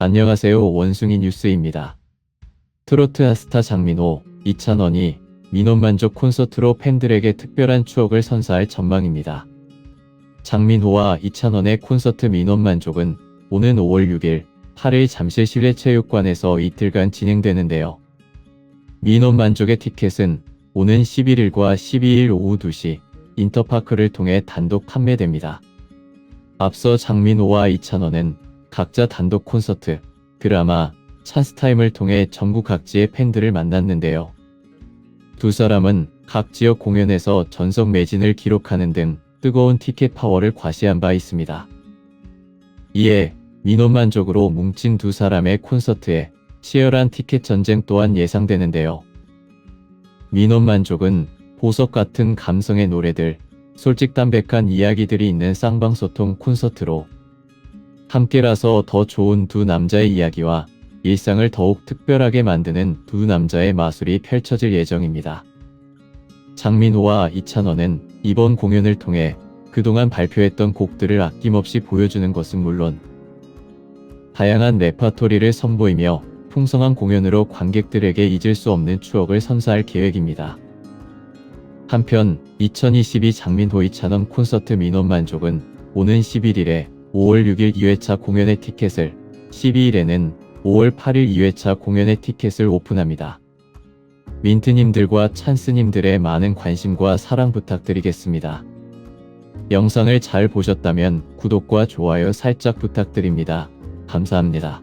안녕하세요. 원숭이 뉴스입니다. 트로트 스타 장민호, 이찬원이 민원만족 콘서트로 팬들에게 특별한 추억을 선사할 전망입니다. 장민호와 이찬원의 콘서트 민원만족은 오는 5월 6일 8일 잠실 실내체육관에서 이틀간 진행되는데요. 민원만족의 티켓은 오는 11일과 12일 오후 2시 인터파크를 통해 단독 판매됩니다. 앞서 장민호와 이찬원은 각자 단독 콘서트, 드라마, 찬스타임을 통해 전국 각지의 팬들을 만났는데요. 두 사람은 각 지역 공연에서 전석 매진을 기록하는 등 뜨거운 티켓 파워를 과시한 바 있습니다. 이에 민원만족으로 뭉친 두 사람의 콘서트에 치열한 티켓 전쟁 또한 예상되는데요. 민원만족은 보석 같은 감성의 노래들, 솔직담백한 이야기들이 있는 쌍방소통 콘서트로 함께라서 더 좋은 두 남자의 이야기와 일상을 더욱 특별하게 만드는 두 남자의 마술이 펼쳐질 예정입니다. 장민호와 이찬원은 이번 공연을 통해 그동안 발표했던 곡들을 아낌없이 보여주는 것은 물론 다양한 레파토리를 선보이며 풍성한 공연으로 관객들에게 잊을 수 없는 추억을 선사할 계획입니다. 한편 2022 장민호 이찬원 콘서트 민원 만족은 오는 11일에 5월 6일 2회차 공연의 티켓을 12일에는 5월 8일 2회차 공연의 티켓을 오픈합니다. 민트님들과 찬스님들의 많은 관심과 사랑 부탁드리겠습니다. 영상을 잘 보셨다면 구독과 좋아요 살짝 부탁드립니다. 감사합니다.